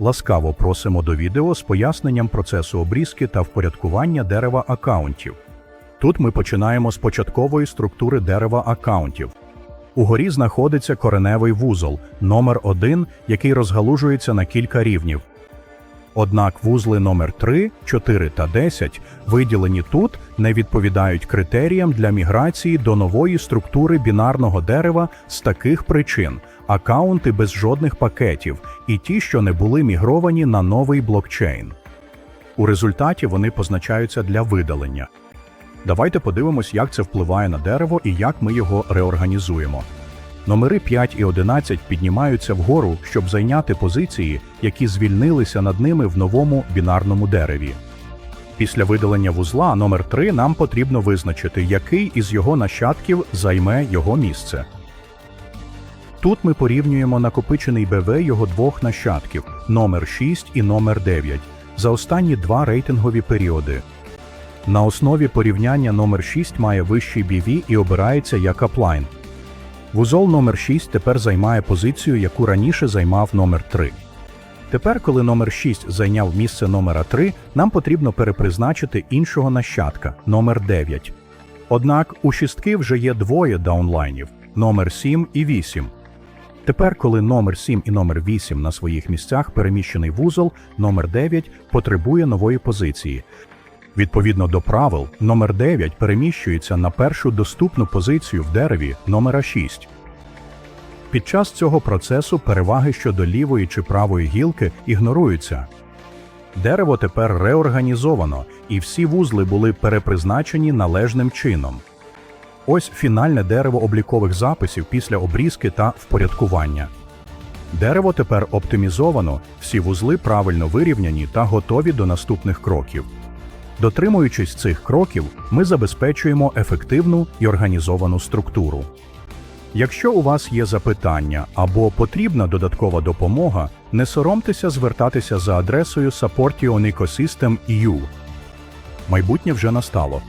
Ласкаво просимо до відео з поясненням процесу обрізки та впорядкування дерева акаунтів. Тут ми починаємо з початкової структури дерева акаунтів. Угорі знаходиться кореневий вузол номер 1 який розгалужується на кілька рівнів. Однак вузли номер 3, 4 та 10, виділені тут, не відповідають критеріям для міграції до нової структури бінарного дерева з таких причин: акаунти без жодних пакетів і ті, що не були мігровані на новий блокчейн. У результаті вони позначаються для видалення. Давайте подивимось, як це впливає на дерево і як ми його реорганізуємо. Номери 5 і 11 піднімаються вгору, щоб зайняти позиції, які звільнилися над ними в новому бінарному дереві. Після видалення вузла номер 3 нам потрібно визначити, який із його нащадків займе його місце. Тут ми порівнюємо накопичений БВ його двох нащадків номер 6 і номер 9 за останні два рейтингові періоди. На основі порівняння номер 6 має вищий BV і обирається як аплайн. Вузол номер 6 тепер займає позицію, яку раніше займав номер 3. Тепер, коли номер 6 зайняв місце номера 3, нам потрібно перепризначити іншого нащадка номер 9. Однак у шістки вже є двоє даунлайнів номер 7 і 8. Тепер, коли номер 7 і номер 8 на своїх місцях переміщений вузол, номер 9 потребує нової позиції. Відповідно до правил, номер 9 переміщується на першу доступну позицію в дереві номера 6. Під час цього процесу переваги щодо лівої чи правої гілки ігноруються. Дерево тепер реорганізовано, і всі вузли були перепризначені належним чином. Ось фінальне дерево облікових записів після обрізки та впорядкування. Дерево тепер оптимізовано, всі вузли правильно вирівняні та готові до наступних кроків. Дотримуючись цих кроків, ми забезпечуємо ефективну і організовану структуру. Якщо у вас є запитання або потрібна додаткова допомога, не соромтеся звертатися за адресою supportionecosystem.eu. Майбутнє вже настало.